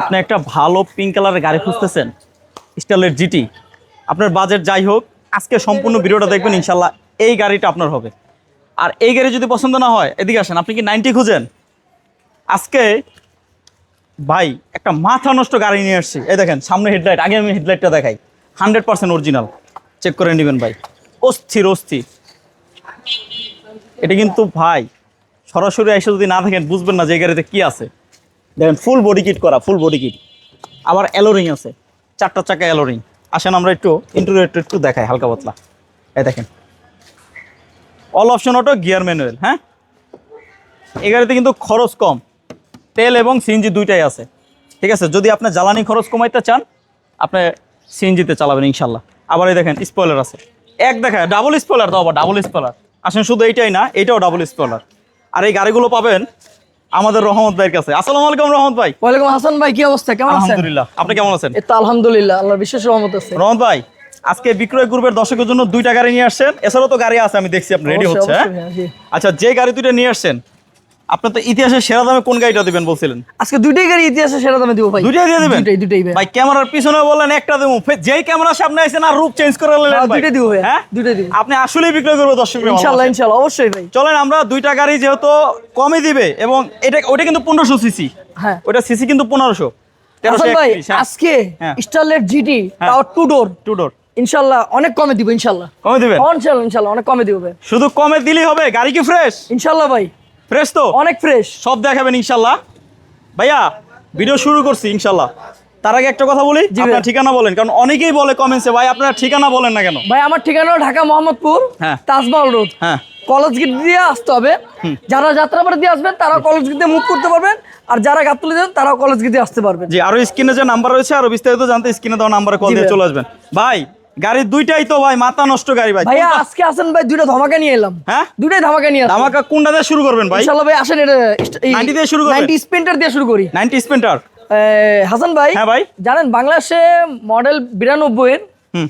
আপনি একটা ভালো পিঙ্ক কালারের গাড়ি খুঁজতেছেন, স্টাইলের জিটি আপনার বাজেট যাই হোক, আজকে সম্পূর্ণ ভিডিওটা দেখবেন, ইনশাল্লাহ এই গাড়িটা আপনার হবে। আর এই গাড়ি যদি পছন্দ না হয়, এদিকে আসেন, আপনি কি নাইনটি খুঁজেন? আজকে ভাই, একটা মাথা নষ্ট গাড়ি নিয়ে আসছি। এই দেখেন, সামনে হেডলাইট আগে আমি হেডলাইটটা দেখাই। হান্ড্রেড পার্সেন্ট অরিজিনাল চেক করে নেবেন ভাই। অস্থির অস্থির। এটা কিন্তু ভাই, সরাসরি এসে যদি না থাকেন, বুঝবেন না যে গাড়িতে কি আছে। দেখেন ফুল বডি কিট করা ফুল বডি কিট আবার অ্যালোরিং আছে, চারটা চাকা অ্যালোরিং আসেন আমরা একটু ইন্টারভিউ একটু দেখাই, হালকা পাতলা। এই দেখেন। All option auto gear manual হ্যাঁ? এই গাড়িতে কিন্তু খরচ কম। তেল এবং সিএনজি দুইটাই আছে। ঠিক আছে? যদি আপনি জ্বালানি খরচ কমাইতে চান, আপনি সিএনজিতে চালাবেন ইনশাল্লাহ আবার এই দেখেন স্পয়লার আছে। এক দেখায় ডাবল স্পয়লার তো আবার ডাবল স্পয়লার আসেন, শুধু এইটাই না, এটাও ডাবল স্পয়লার আর এই গাড়িগুলো পাবেন আমাদের রহমত ভাইয়ের কাছে। আসসালামু আলাইকুম রহমত ভাই। ওয়ালাইকুম হাসান ভাই কি অবস্থা? কেমন আছেন? আলহামদুলিল্লাহ। আপনি কেমন আছেন? এই তো আলহামদুলিল্লাহ আল্লাহর বিশেষ রহমত আছে। রহমত ভাই আজকে বিক্রয় গ্রুপের দর্শকের জন্য দুইটা গাড়ি নিয়ে আসছেন। এছাড়াও তো গাড়ি আছে আমি দেখছি আপনি রেডি হচ্ছে হ্যাঁ? হ্যাঁ। আচ্ছা যে গাড়ি দুইটা নিয়ে আসছেন আপনি তো ইতিহাসের সেরা দামে কোন গাড়িটা দিবেন বলছিলেন? আজকে দুইটাই গাড়ি ইতিহাসের সেরা দামে দিব ভাই। দুইটাই দিয়ে দিবেন? দুইটাই দুইটাই ভাই। ভাই ক্যামেরার পিছনে বললেন একটা দেবো। যেই ক্যামেরার সামনে আইছেন আর রূপ চেঞ্জ করে নিলেন হ্যাঁ, ভাই। দুইটাই দিব ভাই, হ্যাঁ? দুইটাই দিব। আপনি আসলেই বিক্রয় করবে দর্শক ইনশাআল্লাহ ইনশাআল্লাহ অবশ্যই ভাই। চলেন আমরা দুইটা গাড়ি যেহেতু কমই দিবে এবং এটা ওটা কিন্তু পনেরোশো সিসি হ্যাঁ। ওটা সিসি কিন্তু পনেরোশো। হাসান ভাই আজকে হ্যাঁ। Starlet GT. তাও টু ডোর টু ডোর ইনশাআল্লাহ অনেক কমে দিব ইনশাআল্লাহ কমে দিবেন? ইনশাআল্লাহ ইনশাআল্লাহ অনেক কমে দিব শুধু কমে দিলেই হবে গাড়ি কি ফ্রেশ ইনশাআল্লাহ ভাই। ফ্রেশ তো? অনেক ফ্রেশ সব দেখাবেন ইনশাল্লাহ। ভাইয়া ভিডিও শুরু করছি ইনশাল্লাহ। তার আগে একটা কথা বলি আপনার ঠিকানা বলেন কারণ অনেকেই বলে কমেন্টসে ভাই আপনার ঠিকানা বলেন না কেন? ভাই আমার ঠিকানা ঢাকা মোহাম্মদপুর হ্যাঁ। তাজমহল রোড। হ্যাঁ। কলেজ গেট দিয়ে আসতে হবে। যারা যাত্রা যাত্রাবাড়ি দিয়ে আসবেন তারা কলেজ গেট দিয়ে মুভ করতে পারবেন। আর যারা গাবতলি দেন তারাও কলেজ গেট দিয়ে আসতে পারবেন। জি আরও স্ক্রিনে যে নাম্বার রয়েছে আরও বিস্তারিত জানতে স্ক্রিনে দেওয়া নাম্বারে কল দিয়ে চলে আসবেন। ভাই গাড়ির দুইটাই তো ভাই মাথা নষ্ট গাড়ি ভাই। ভাইয়া আজকে আসেন ভাই দুইটা ধামাকা নিয়ে এলাম। হ্যাঁ? দুইটাই ধামাকা নিয়ে ধামাকা কোনটা দিয়ে শুরু করবেন ভাই? ইনশাআল্লাহ ভাই আসেন এটা 90 দিয়ে শুরু করবেন? 90 স্পেন্টার দিয়ে শুরু করি। নাইনটি স্পেন্টার হাসান ভাই হ্যাঁ ভাই। জানেন বাংলাদেশে মডেল বিরানব্বই এর হুম।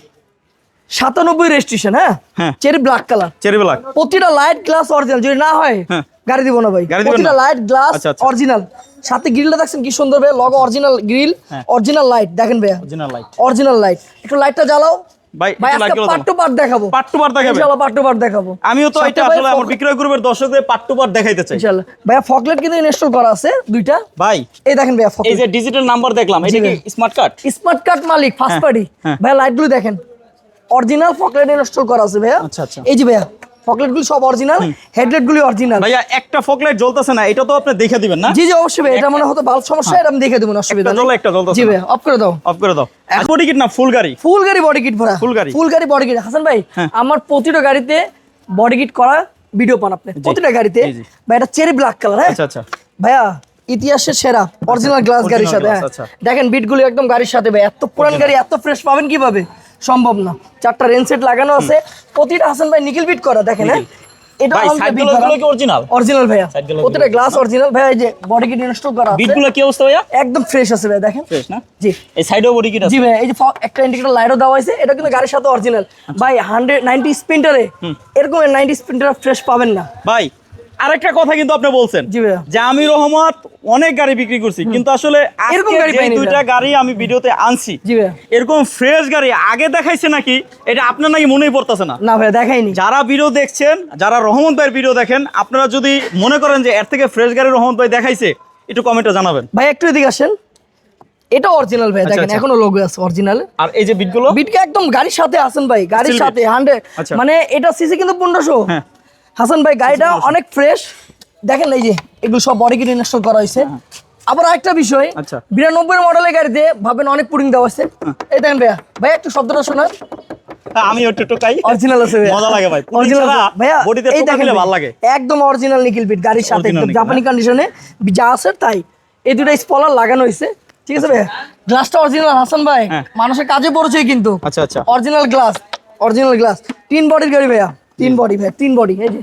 সাতানব্বই রেজিস্ট্রেশন হ্যাঁ? হ্যাঁ। Cherry black colour cherry black প্রতিটা লাইট গ্লাস অরিজিনাল যদি না হয় হ্যাঁ। গাড়ি দিব না ভাই। প্রতিটা লাইট গ্লাস। অরিজিনাল সাথে গ্রিলটা দেখছেন কি সুন্দর ভাই? লগো অরিজিনাল গ্রিল হ্যাঁ। অরিজিনাল লাইট দেখেন ভাইয়া। অরিজিনাল লাইট অরিজিনাল লাইট একটু লাইটটা জ্বালাও। ভাই ভাই পার্ট পার্ট দেখাবো। পার্ট টু পার্ট দেখাবে। ইনশাআল্লাহ পার্ট টু পার্ট দেখাবো। আমিও তো এটা আসলে আমার বিক্রয় গ্রুপের দর্শকদের পার্ট টু পার্ট দেখাইতে চাই। ইনশাআল্লাহ ভাইয়া ফকলেট কিন্তু ইনস্টল করা আছে দুইটা। ভাই এই দেখেন ভাইয়া এই যে ডিজিটাল নাম্বার দেখলাম এটা কি স্মার্ট কার্ড স্মার্ট কার্ড মালিক ফার্স্ট পার্টি হ্যাঁ। ভাইয়া লাইটগুলো দেখেন। অরিজিনাল ফকলেট ইনস্টল করা আছে ভাইয়া। আচ্ছা, আচ্ছা। এই যে ভাইয়া ফকলেটগুলো সব অরিজিনাল হেডলাইটগুলো অরিজিনাল ভাইয়া একটা ফকলাইট জ্বলতেছে না এটা তো আপনি দেখে দিবেন না? জি জি অবশ্যই এটা মনে হতো বাল্ব সমস্যা এটা আমি দেখে দেবো না, অসুবিধা জ্বলে, নেই। একটা জ্বলতেছে জি ভাই অফ করে দাও। অফ করে দাও। এখন টিকিট না ফুল গাড়ি? ফুল গাড়ি বডি কিট ভরা। Full গাড়ি? ফুল গাড়ি বডি কিট হাসান ভাই হ্যাঁ। আমার প্রতিটা গাড়িতে বডি কিট করা ভিডিও পান আপনি। প্রতিটা গাড়িতে। ভাই এটা চেরি ব্ল্যাক কালার হ্যাঁ? আচ্ছা আচ্ছা। ভাইয়া ইতিহাসের সেরা অরিজিনাল গ্লাস গাড়ির সাথে হ্যাঁ। আচ্ছা। দেখেন বিটগুলো একদম গাড়ির সাথে ভাই এত পুরান গাড়ি এত ফ্রেশ পাবেন কীভাবে? সম্ভব না। চারটা রেন সেট লাগানো আছে প্রতিটা হাসান ভাই নিকেল বিট করা দেখেন হ্যাঁ? এটা কি অরিজিনাল অরিজিনাল ভাইয়া। প্রতিটা গ্লাস অরিজিনাল ভাইয়া যে বডি কিট ইনস্টল করা আছে। কি অবস্থা ভাইয়া? একদম ফ্রেশ আছে ভাই দেখেন। ফ্রেশ না? জি। এই সাইডেও বডি কিট আছে? জি ভাই এই যে ফ- একটা ইন্ডিকেটর লাইটও দেওয়া হয়েছে এটা কিন্তু গাড়ির সাথে অরিজিনাল ভাই হান্ড্রেড নাইনটি স্পিন্টারে এরকম নাইনটি স্পিন্টার ফ্রেশ পাবেন না। ভাই আরেকটা কথা কিন্তু আপনি বলছেন। যে আমি রহমত অনেক গাড়ি বিক্রি করছি কিন্তু আসলে দুইটা গাড়ি আমি ভিডিওতে আনছি এরকম ফ্রেশ গাড়ি আগে দেখাইছে নাকি এটা আপনার নাকি মনেই পড়তেছে না। না ভাইয়া দেখাইনি। যারা ভিডিও দেখছেন যারা রহমত ভাইয়ের ভিডিও দেখেন আপনারা যদি মনে করেন যে এর থেকে ফ্রেশ গাড়ি রহমত ভাই দেখাইছে একটু কমেন্টে জানাবেন। ভাই একটু এদিকে আসেন। এটা অরিজিনাল ভাই আচ্ছা, দেখেন আচ্ছা। এখনও লোগো আছে অরিজিনাল আর এই যে বিটগুলো বিটকে একদম গাড়ির সাথে আছেন ভাই গাড়ির সাথে হান্ড্রেড আচ্ছা। মানে এটা সিসি কিন্তু পনেরোশো। হ্যাঁ। হাসান ভাই গাড়িটা অনেক ফ্রেশ দেখেন এই যে এগুলো সব বডি কিট ইনস্টল করা হয়েছে। আবার আরেকটা বিষয় হ্যাঁ। আচ্ছা। বিরানব্বই মডেলের গাড়িতে ভাবেন অনেক পুডিং দেওয়া হয়েছে। এই দেখেন ভাইয়া ভাই একটু শব্দটা শোনান। আমি একটু টোকাই অরিজিনাল আছে মজা লাগে ভাই। পুডিং Original ছাড়া আছে। ভাইয়া বডিতে এই দেখেন ভালো লাগে। একদম অরিজিনাল নিকিল বিট গাড়ির সাথে একদম জাপানি কন্ডিশনে যা আছে তাই। এই দুটো স্পলার লাগানো হয়েছে। ঠিক আছে ভাইয়া? গ্লাসটা অরিজিনাল হাসান ভাই। হ্যাঁ। মানুষের কাজে পড়েছে কিন্তু। আচ্ছা আচ্ছা। অরিজিনাল গ্লাস অরিজিনাল গ্লাস তিন বডির গাড়ি ভাইয়া। তিন বডি ভাই তিন বডি এই যে।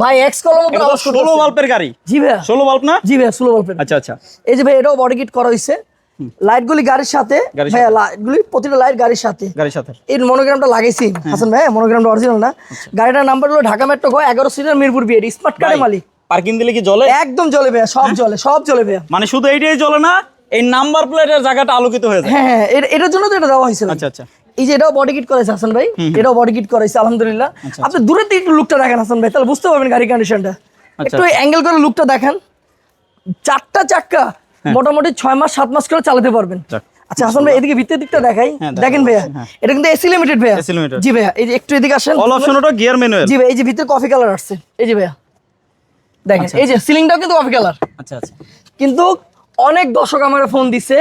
ভাই এক্স কলম ষোলো বাল্বের গাড়ি। জি ভাইয়া। ষোলো বাল্ব না? জি ভাইয়া ষোলো বাল্বের আচ্ছা আচ্ছা। এই যে ভাই এটাও বডি কিট করা হয়েছে লাইটগুলি গাড়ির সাথে ভাইয়া লাইটগুলি প্রতিটা লাইট গাড়ির সাথে। গাড়ির সাথে। এর মনোগ্রামটা লাগাইছি হাসান ভাই মনোগ্রামটা অরিজিনাল না। গাড়িটার নাম্বার হলো ঢাকা মেট্রো গো এগারো সিটার মিরপুর বিএড স্মার্ট কার্ডের মালিক। পার্কিং দিলে কি জ্বলে? একদম জলে ভাইয়া সব জলে সব জলে ভাইয়া। মানে শুধু এইটাই জ্বলে না এই নাম্বার প্লেটের জায়গাটা আলোকিত হয়ে যায়। হ্যাঁ হ্যাঁ এটার জন্য তো এটা দেওয়া হয়েছে আচ্ছা আচ্ছা। এই যে এটাও বডি কিট করেছে হাসান ভাই এটাও বডি কিট করেছে আলহামদুলিল্লাহ। আচ্ছা, আপনি দূরের থেকে একটু লুকটা দেখেন হাসান ভাই তাহলে বুঝতে পারবেন গাড়ির কন্ডিশনটা একটু অ্যাঙ্গেল করে লুকটা দেখেন। চারটা চাক্কা মোটামুটি ছয় মাস সাত মাস করে চালাতে পারবেন। আচ্ছা হাসান ভাই এদিকে ভিতরের দিকটা দেখাই। হ্যাঁ, দেখেন ভাইয়া হ্যাঁ। এটা কিন্তু এসি লিমিটেড ভাইয়া। জি ভাইয়া এই যে একটু এদিকে আসেন। অল অপশন ওটা গিয়ার ম্যানুয়াল জি ভাই এই যে ভিতরে কফি কালার আসছে। এই যে ভাইয়া দেখেন এই যে সিলিংটাও কিন্তু কফি কালার আচ্ছা আচ্ছা। কিন্তু অনেক দর্শক আমার ফোন দিছে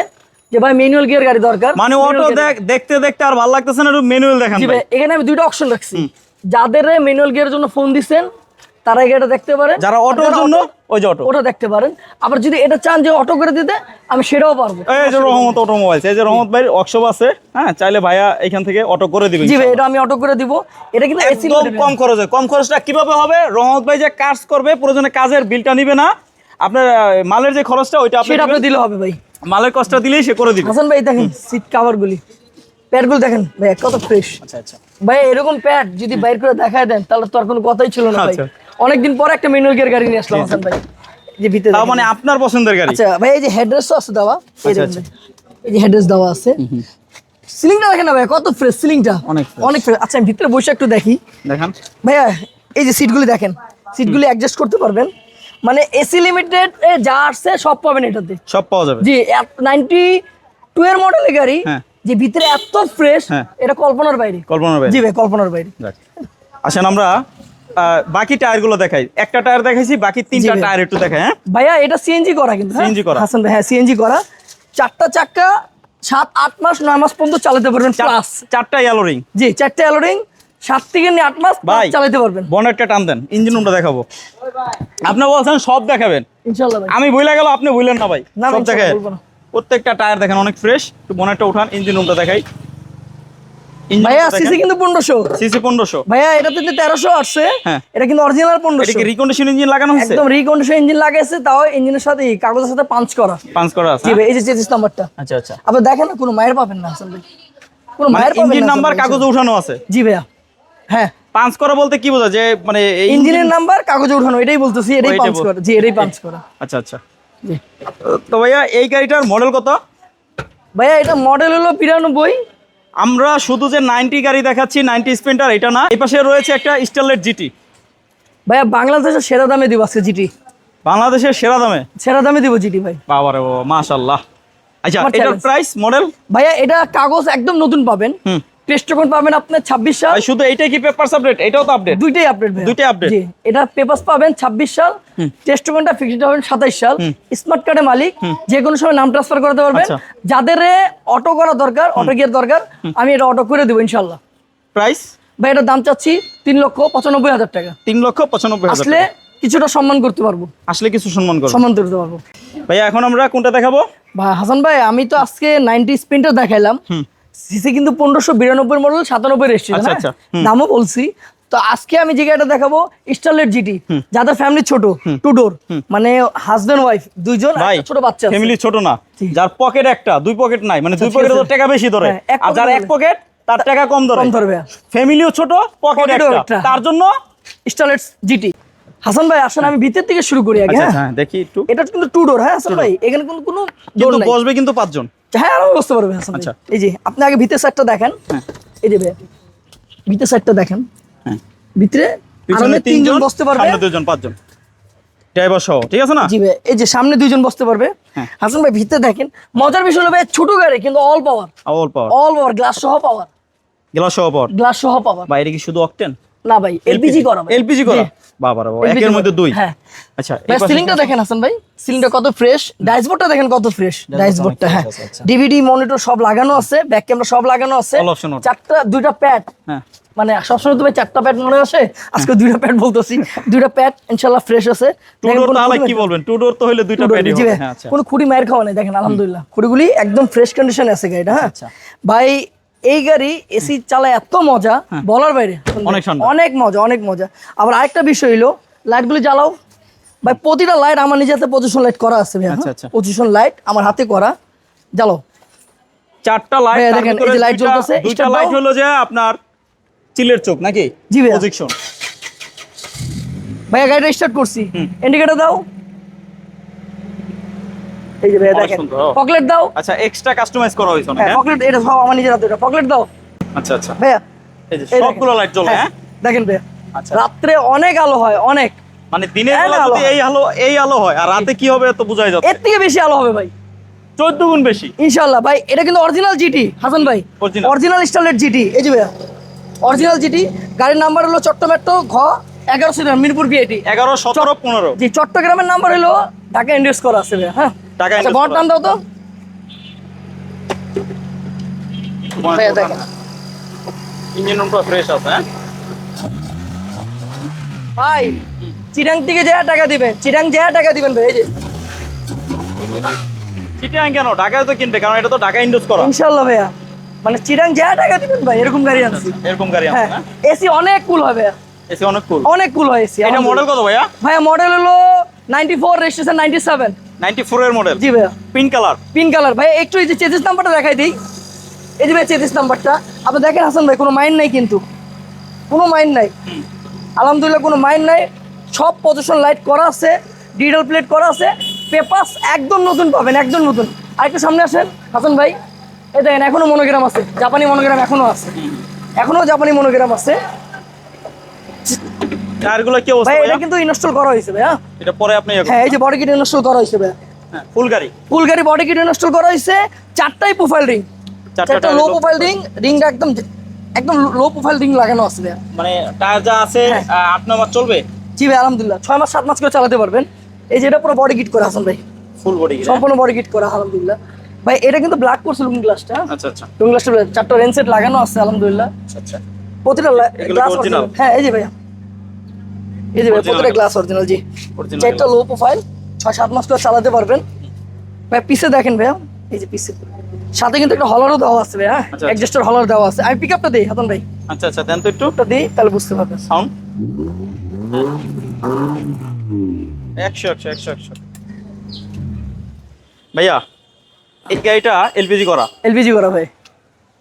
যে ভাই ম্যানুয়াল গিয়ার গাড়ি দরকার। মানে অটো দেখ দেখতে দেখতে আর ভালো লাগতেছে না ম্যানুয়াল দেখান জি ভাই। এখানে আমি দুইটা অপশন রাখছি। যাদের ম্যানুয়াল গিয়ারের জন্য ফোন দিচ্ছেন তারা গাড়িটা দেখতে পারেন। যারা অটোর জন্য ওই যে অটো ওটা দেখতে পারেন। আবার যদি এটা চান যে অটো করে দিতে আমি সেটাও পারব। এই যে রহমত অটোমোবাইলস এই যে রহমত ভাই ওয়ার্কশপ আছে হ্যাঁ চাইলে ভাইয়া এখান থেকে অটো করে দিবেন জি ভাই এটা আমি অটো করে দিব। এটা কিন্তু এসি কম খরচে কম খরচটা কীভাবে হবে? রহমত ভাই যে কাজ করবে প্রয়োজনে কাজের বিলটা নিবে না। আপনার মালের যে খরচটা ওইটা আপনি দিবেন। দিলে হবে ভাই। মালের কষ্টটা দিলেই সে করে দিবে। হাসান ভাই দেখেন সিট কাভার গুলি। প্যাডগুলো দেখেন ভাই কত ফ্রেশ আচ্ছা আচ্ছা। ভাই এরকম প্যাড যদি বাইর করে দেখায় দেন তাহলে তো আর কোনো কথাই ছিল না ভাই। আচ্ছা। অনেকদিন পরে একটা ম্যানুয়াল গিয়ার গাড়ি নিয়ে আসলাম হাসান ভাই। যে ভিতরে তাও মানে আপনার পছন্দের গাড়ি? আচ্ছা ভাই এই যে হেডরেস আছে দেওয়া এই আচ্ছা, দেখেন এই যে হেডরেস দেওয়া আছে। সিলিংটা দেখেন না ভাই কত ফ্রেশ সিলিংটা অনেক। অনেক ফ্রেশ আচ্ছা আমি ভিতরে বসে একটু দেখি। দেখান। ভাইয়া এই যে সিটগুলি দেখেন। সিটগুলি অ্যাডজাস্ট করতে পারবেন। মানে এসি লিমিটেড যা আসছে সব পাবেন এটাতে। সব পাওয়া যাবে। জি নাইনটি টু এর মডেলের গাড়ি হ্যাঁ। যে ভিতরে এত ফ্রেশ হ্যাঁ। এটা কল্পনার বাইরে। কল্পনা ভাই জি ভাই কল্পনার বাইরে। আসেন আমরা বাকি টায়ারগুলো দেখাই। একটা টায়ার দেখাইছি বাকি তিনটা। টায়ার একটু দেখাই হ্যাঁ? ভাইয়া এটা সিএনজি করা কিন্তু সিএনজি করা। হাসান ভাই হ্যাঁ সিএনজি করা। চারটা চাক্কা সাত আট মাস নয় মাস পর্যন্ত চালাতে পারবেন প্লাস চারটা ইয়েলো রিং জি চারটে অ্যালোরিং সাত থেকে নিয়ে আট মাস ভাই চালাতে পারবেন। বনেটটা টান দেন ইঞ্জিন রুমটা দেখাবো। আপনি বলছেন সব দেখাবেন। আমি ভুলে গেল আপনি ভুলেন না ভাই সব দেখেন প্রত্যেকটা টায়ার দেখেন অনেক ফ্রেশ একটু বনেটটা উঠান ইঞ্জিন রুমটা দেখাই। ভাইয়া সিসি কিন্তু সিসি ভাইয়া এটাতে যে তেরোশো আসছে। হ্যাঁ। এটা কিন্তু অরিজিনাল এটা পনেরোশো। কি রিকন্ডিশন ইঞ্জিন লাগানো হয়েছে? একদম রিকন্ডিশন ইঞ্জিন লাগাইছে তাও ইঞ্জিনের সাথে কাগজের সাথে পাঞ্চ করা। করা আছে। জি ভাই এই যে নাম্বারটা। আচ্ছা আচ্ছা। আপনি দেখেন না কোনো মায়ের পাবেন না কোনো মানে মায়ের পাবেন ইঞ্জিন নাম্বার কাগজে উঠানো আছে। জি ভাইয়া। হ্যাঁ। পাঁচ করা বলতে কি বোঝা যে মানে ইঞ্জিনের নাম্বার কাগজে উঠানো এটাই বলতেছি এটাই পাঞ্চ করা। জি এটাই পাঞ্চ করা। আচ্ছা আচ্ছা। জি। তো ভাইয়া এই গাড়িটার মডেল কত? ভাইয়া এটা মডেল হলো বিরানব্বই। আমরা শুধু যে নাইনটি গাড়ি দেখাচ্ছি নাইনটি স্পেন্টার এটা না এই পাশে রয়েছে একটা স্টারলেট জিটি। ভাইয়া বাংলাদেশের সেরা দামে দিব আজকে জিটি। বাংলাদেশের সেরা দামে? সেরা দামে দিব জিটি ভাই। বাবারে বাবা মাশাল্লাহ আচ্ছা এটার প্রাইস মডেল ভাইয়া এটা কাগজ একদম নতুন পাবেন। হুম টেস্ট যখন পাবেন আপনার ছাব্বিশ সাল। শুধু এইটাই কি পেপার আপডেট এটাও তো আপডেট দুইটাই আপডেট ভাই দুইটাই update? জি এটা পেপারস পাবেন ছাব্বিশ সাল। টেস্টকনটা ফিক্সড পাবেন সাতাইশ সাল। স্মার্ট কার্ডের মালিক। যে কোনো সময় নাম ট্রান্সফার করতে পারবেন। আচ্ছা। যাদের অটো করা দরকার অটো গিয়ার দরকার আমি এটা অটো করে দেবো ইনশাল্লাহ প্রাইস ভাই এটার দাম চাচ্ছি তিন লক্ষ পঁচানব্বই হাজার টাকা। তিন লক্ষ পঁচানব্বই হাজার আসলে কিছুটা সম্মান করতে পারব। আসলে কিছু সম্মান করো সম্মান করতে পারব। ভাইয়া এখন আমরা কোনটা দেখাবো? ভাই হাসান ভাই আমি তো আজকে নাইনটি স্পিনটা দেখাইলাম। সিসি কিন্তু পনেরোশো বিরানব্বই মডেল সাতানব্বই রেজিস্ট্রেশন আচ্ছা, আচ্ছা, দামও বলছি। তো আজকে আমি যে গাড়িটা দেখাবো স্টারলেট জিটি যাদের ফ্যামিলি ছোট টু ডোর মানে হাজবেন্ড ওয়াইফ দুইজন ছোট বাচ্চা। ফ্যামিলি ছোট না। যার পকেট একটা দুই পকেট নাই মানে দুই ঠিক পকেটে তো টাকা বেশি ধরে। হ্যাঁ, আর যার এক পকেট তার টাকা কম ধরে। কম ধরবে। ফ্যামিলিও ছোট পকেট একটা। তার জন্য স্টারলেট জিটি হাসান ভাই আসেন আমি ভিতর থেকে শুরু করি আগে আচ্ছা হ্যাঁ? হ্যাঁ দেখি একটু। এটা কিন্তু টু ডোর হ্যাঁ হাসান ভাই? এখানে কোনো কোনো ডোর কিন্তু নাই। বসবে কিন্তু পাঁচজন। হ্যাঁ আরামে বসতে পারবে হাসান আচ্ছা। এই যে আপনি আগে ভিতর সাইডটা দেখেন। এই যে ভাই ভিতর সাইডটা দেখেন। হ্যাঁ। ভিতরে আরামে তিনজন তিনজন বসতে পারবে। সামনে দুজন পাঁচজন। ড্রাইভার সহ ঠিক আছে না? জি ভাই এই যে সামনে দুইজন বসতে পারবে। হ্যাঁ। হাসান ভাই ভিতরে দেখেন মজার বিষয় হলো ভাই ছোট গাড়ি কিন্তু all power all power all power glass সহ পাওয়ার গ্লাস সহ পাওয়ার গ্লাস সহ পাওয়ার বাইরে কি শুধু অকটেন না ভাই এলপিজি করা এলপিজি করা বাবা বাবা একের মধ্যে দুই। হ্যাঁ। আচ্ছা ভাই সিলিংটা দেখেন হাসান ভাই সিলিংটা কত ফ্রেশ ড্যাশবোর্ডটা দেখেন কত ফ্রেশ ড্যাশবোর্ডটা হ্যাঁ। আচ্ছা, আচ্ছা। ডিভিডি মনিটর সব লাগানো আছে ব্যাক ক্যামেরা সব লাগানো আছে। চারটা দুইটা প্যাড হ্যাঁ। মানে সবসময় তো ভাই চারটা প্যাড মনে আসে আজকে দুইটা প্যাড বলতেছি। দুইটা প্যাড ইনশাল্লাহ ফ্রেশ আছে। কি বলবেন? টু ডোর তো হইলে দুইটা প্যাডই হবে। হ্যাঁ আচ্ছা। কোনো খুঁড়ি মায়ের খাওয়া নেই দেখেন আলহামদুলিল্লাহ। খুঁড়িগুলি একদম ফ্রেশ কন্ডিশনে আছে গাড়িটা হ্যাঁ। আচ্ছা। ভাই এই গাড়ি এসি চালায় এত মজা বলার বাইরে। অনেক অনেক মজা অনেক মজা। আবার আরেকটা বিষয় হইল লাইটগুলি জ্বালাও। ভাই প্রতিটা লাইট আমার নিজে হাতে পজিশন লাইট করা আছে ভাই। পজিশন লাইট আমার হাতে করা জ্বালাও। চারটা লাইট দেখেন, এই যে দুইটা- জ্বলতেছে, দুইটা লাইট হলো যে আপনার চিলের চোখ নাকি? জি ভাইয়া। প্রজেকশন ভাইয়া গাড়িটা স্টার্ট করছি। ইন্ডিকেটর দাও। এই যে ভাইয়া দেখেন পকলেট দাও। আচ্ছা এক্সট্রা কাস্টমাইজ করা হয়েছে হ্যাঁ হ্যাঁ? পকলেট এটা সব আমার নিজের হাতে পকলেট দাও। আচ্ছা আচ্ছা। ভাইয়া এই যে সবগুলো লাইট জ্বলে হ্যাঁ দেখেন ভাইয়া আচ্ছা রাত্রে অনেক আলো হয় অনেক। মানে দিনের বেলা যদি হয়। এই আলো এই আলো হয় আর রাতে কি হবে তো বোঝাই যাচ্ছে? এর থেকে বেশি আলো হবে ভাই। চোদ্দ গুণ বেশি। ইনশাল্লাহ ভাই এটা কিন্তু অরিজিনাল জিটি হাসান ভাই। অরিজিনাল স্টাইলের জিটি এই যে ভাইয়া। অরিজিনাল জিটি গাড়ির নাম্বার হলো চট্টমেট্রো ঘ এগারোশো মিরপুর বিএটি এগারো সতেরো পনেরো। জি চট্টগ্রামের নাম্বার হলো ঢাকা ইন্ডেক্স করা আছে ভাইয়া হ্যাঁ। ঢাকা আচ্ছা করা। দাও তো। ইঞ্জিন রুমটা ফ্রেশ আছে হ্যাঁ? ভাই চিরাং থেকে যা টাকা দিবেন চিরাং যা টাকা দিবেন ভাই এই যে। চিটাং কেন? ঢাকায় তো কিনবে কারণ এটা তো ঢাকা ইন্ডোজ করা। ইনশাল্লাহ ভাইয়া। মানে চিরাং যা টাকা দিবেন ভাই এরকম গাড়ি আনছি। এরকম গাড়ি আছে হ্যাঁ এসি অনেক কুল হয় ভাইয়া। এসি অনেক কুল অনেক কুল হয় এসি এটা মডেল কত ভাইয়া? ভাইয়া মডেল হলো নাইনটি ফোর রেজিস্ট্রেশন নাইনটি এর মডেল জি ভাইয়া। পিঙ্ক কালার পিঙ্ক কালার ভাই একটু এই যে নাম্বারটা দেখাই দিই। এই যে ভাই নাম্বারটা আপনি দেখেন হাসান ভাই কোনো মাইন্ড নাই কিন্তু। কোনো মাইন্ড নাই। আলহামদুলিল্লাহ কোনো মাইন্ড নাই। সব পজিশন লাইট করা আছে ডিটেল প্লেট করা আছে। পেপাস একদম নতুন পাবেন একদম নতুন। আর একটু সামনে আসেন হাসান ভাই। এই দেখেন এখনও মনোগ্রাম আছে। জাপানি মনোগ্রাম এখনও আছে। এখনও জাপানি মনোগ্রাম আছে। টায়ারগুলো কি অবস্থা ভাই এটা কিন্তু ইনস্টল করা হয়েছে ভাই হ্যাঁ এটা পরে আপনি হ্যাঁ এই যে বডি কিট ইনস্টল করা হয়েছে ভাই ফুল গাড়ি? ফুল গাড়ি বডি কিট ইনস্টল করা হয়েছে চারটাই প্রোফাইল রিং চারটা লো প্রোফাইল রিং রিংটা একদম একদম লো প্রোফাইল রিং লাগানো আছে ভাইয়া। মানে টায়ার যা আছে হ্যাঁ। আহ, আট নম্বর চলবে? জি ভাই আলহামদুলিল্লাহ। ছয় মাস সাত মাস করে চালাতে পারবেন। এই যে এটা পুরো বডি কিট করা হাসান ভাই। ফুল বডি সম্পূর্ণ বডি কিট করা আলহামদুলিল্লাহ। ভাই এটা কিন্তু ব্ল্যাক করছে লুকিং গ্লাসটা আচ্ছা আচ্ছা। লুকিং গ্লাসটা চারটা রেন সেট লাগানো আছে আলহামদুলিল্লাহ। আচ্ছা আচ্ছা। প্রতিটা গ্লাস হ্যাঁ এই যে ভাইয়া। এই যে ভাই প্রতিটা গ্লাস অরিজিনাল জি। চারটা লো প্রোফাইল ছয় সাত মাস করে চালাতে পারবেন। ভাই পিছে দেখেন ভাইয়া এই যে পিছে সাথে কিন্তু একটা হলারও দেওয়া আছে ভাইয়া আচ্ছা, আচ্ছা। অ্যাডজাস্টার হলার দেওয়া আছে। আমি পিক আপটা দিই হাতন ভাই। আচ্ছা আচ্ছা দেন তো একটু। দিই তাহলে বুঝতে পারবেন। সাউন্ড একশো একশো একশো একশো। ভাইয়া এই গাড়িটা এলপিজি করা? এলপিজি করা ভাই।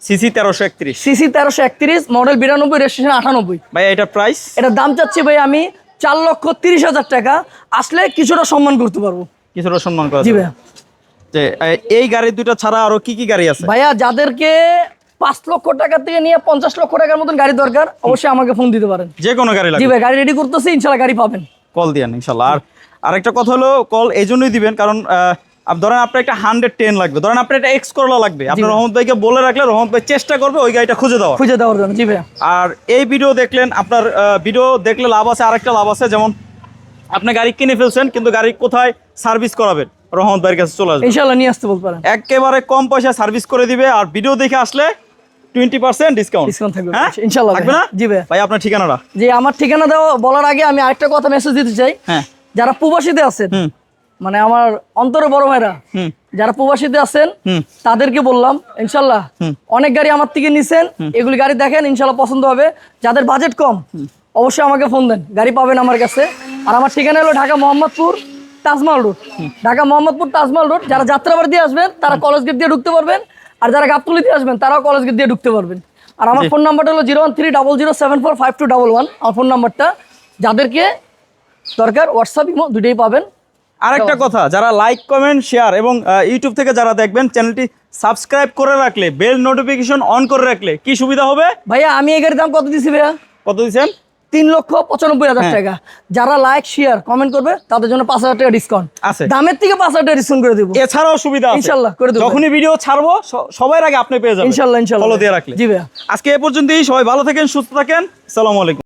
সিসি তেরোশো একত্রিশ। সিসি তেরোশো একত্রিশ মডেল বিরানব্বই রেজিস্ট্রেশন আটানব্বই। ভাইয়া এটার প্রাইস এটার দাম চাচ্ছি ভাই আমি চার লক্ষ তিরিশ হাজার টাকা আসলে কিছুটা সম্মান করতে পারব। কিছুটা সম্মান করা জি। ভাইয়া। এই গাড়ি দুটা ছাড়া আরও কি কি গাড়ি আছে? ভাইয়া যাদেরকে পাঁচ লক্ষ টাকা থেকে নিয়ে পঞ্চাশ লক্ষ টাকার মতন গাড়ি দরকার অবশ্যই আমাকে ফোন দিতে পারেন। যে কোনো গাড়ি জি ভাই গাড়ি রেডি করতেছি ইনশাল্লাহ গাড়ি পাবেন। কল দিয়ে ইনশাল্লাহ। আর আরেকটা কথা হলো কল এই জন্যই দিবেন কারণ ধরেন আপনার একটা হান্ড্রেড টেন লাগবে। ধরেন আপনার একটা এক্স করলা লাগবে। আপনার রহমত ভাইকে বলে রাখলে রহমত ভাই চেষ্টা করবে ওই গাড়িটা খুঁজে দেওয়ার। খুঁজে দেওয়ার জন্য জি ভাইয়া আর এই ভিডিও দেখলেন আপনার ভিডিও দেখলে লাভ আছে আরেকটা লাভ আছে যেমন আপনি গাড়ি কিনে ফেলছেন কিন্তু গাড়ি কোথায় সার্ভিস করাবেন? রহমত ভাইয়ের কাছে চলে আসবে। ইনশাল্লাহ নিয়ে আসতে বলতে পারেন। একেবারে কম পয়সা সার্ভিস করে দিবে আর ভিডিও দেখে আসলে টোয়েন্টি পার্সেন্ট ডিসকাউন্ট Discount থাকবে, হ্যাঁ? ইনশাল্লাহ থাকবে না? ভাই। জি ভাই। ভাই আপনার ঠিকানাটা? যে আমার ঠিকানা দেওয়া বলার আগে আমি আরেকটা কথা মেসেজ দিতে চাই। হ্যাঁ। যারা প্রবাসীতে আছেন মানে আমার অন্তরে বড় ভাইরা যারা প্রবাসীতে আছেন তাদেরকে বললাম ইনশাল্লাহ অনেক গাড়ি আমার থেকে নিছেন এগুলি গাড়ি দেখেন ইনশাল্লাহ পছন্দ হবে। যাদের বাজেট কম অবশ্যই আমাকে ফোন দেন গাড়ি পাবেন আমার কাছে। আর আমার ঠিকানা হলো ঢাকা মোহাম্মদপুর তাজমহল রোড। ঢাকা মোহাম্মদপুর তাজমহল রোড। যারা যাত্রাবাড়ি দিয়ে আসবেন তারা কলেজ গেট দিয়ে ঢুকতে পারবেন। আর যারা গাবতলি দিয়ে আসবেন তারাও কলেজ গেট দিয়ে ঢুকতে পারবেন। আর আমার ফোন নাম্বারটা হলো zero one three double zero seven four five two double one আমার ফোন নাম্বারটা যাদেরকে দরকার হোয়াটসঅ্যাপ ইমো দুটোই পাবেন। আরেকটা কথা যারা লাইক কমেন্ট শেয়ার এবং ইউটিউব থেকে যারা দেখবেন চ্যানেলটি সাবস্ক্রাইব করে রাখলে বেল নোটিফিকেশন অন করে রাখলে কি সুবিধা হবে? ভাইয়া আমি এই গাড়ির দাম কত দিছি ভাইয়া? কত দিচ্ছেন? তিন লক্ষ পঁচানব্বই হাজার হ্যাঁ। টাকা। যারা লাইক শেয়ার কমেন্ট করবে তাদের জন্য পাঁচ হাজার টাকা ডিসকাউন্ট আছে। দামের থেকে পাঁচ হাজার টাকা ডিসকাউন্ট করে দেবো। এছাড়াও সুবিধা ইনশাল্লাহ, করে দেবো। যখনই ভিডিও ছাড়বো সবার আগে আপনি পেয়ে যাবেন। ইনশাল্লাহ ইনশাল্লাহ। ফলো দিয়ে রাখলে। জি ভাইয়া। আজকে এ পর্যন্তই সবাই ভালো থাকেন সুস্থ থাকেন। সালামু আলাইকুম।